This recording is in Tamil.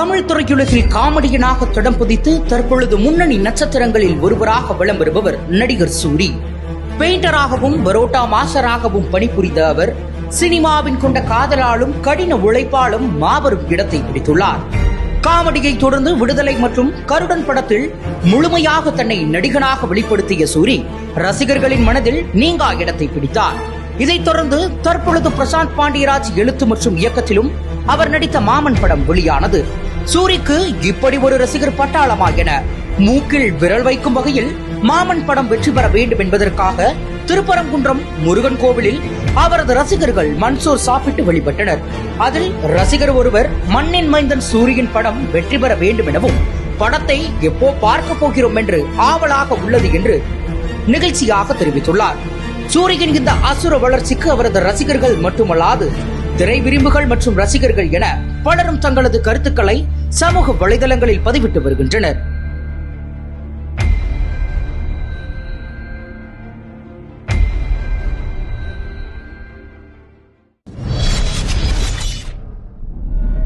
தமிழ் திரையுலகில் காமெடியனாக தடம் பதித்து தற்பொழுது முன்னணி நட்சத்திரங்களில் ஒருவராக வலம் வருபவர் நடிகர் சூரி. பெயிண்டராகவும் பரோட்டா மாஸ்டராகவும் பணிபுரிந்த அவர் சினிமாவின் கொண்ட காதலாலும் கடின உழைப்பாலும் மாபெரும் இடத்தை பிடித்துள்ளார். காமெடியை தொடர்ந்து விடுதலை மற்றும் கருடன் படத்தில் முழுமையாக தன்னை நடிகனாக வெளிப்படுத்திய சூரி ரசிகர்களின் மனதில் நீங்கா இடத்தை பிடித்தார். இதைத் தொடர்ந்து தற்பொழுது பிரசாந்த் பாண்டியராஜ் எழுத்து மற்றும் இயக்கத்திலும் அவர் நடித்த மாமன் படம் வெளியானது. சூரிக்கு இப்படி ஒரு ரசிகர் பட்டாளமா என மூக்கில் விரல் வைக்கும் வகையில் மாமன் படம் வெற்றி பெற வேண்டும் என்பதற்காக திருப்பரங்குன்றம் முருகன் கோவிலில் அவரது ரசிகர்கள் மன்சூர் சாப்பிட்டு வெளிப்பட்டனர் அதில் ரசிகர் ஒருவர் மண்ணின் மைந்தன் சூரியன் படம் வெற்றி பெற வேண்டும் எனவும் படத்தை எப்போ பார்க்க போகிறோம் என்று ஆவலாக உள்ளது என்று நிகழ்ச்சியாக தெரிவித்துள்ளார். சூரியன் இந்த அசுர வளர்ச்சிக்கு அவரது ரசிகர்கள் மட்டுமல்லாது திரை விரும்புகள் மற்றும் ரசிகர்கள் என பலரும் தங்களது கருத்துக்களை சமூக வலைதளங்களில் பதிவிட்டு வருகின்றனர்.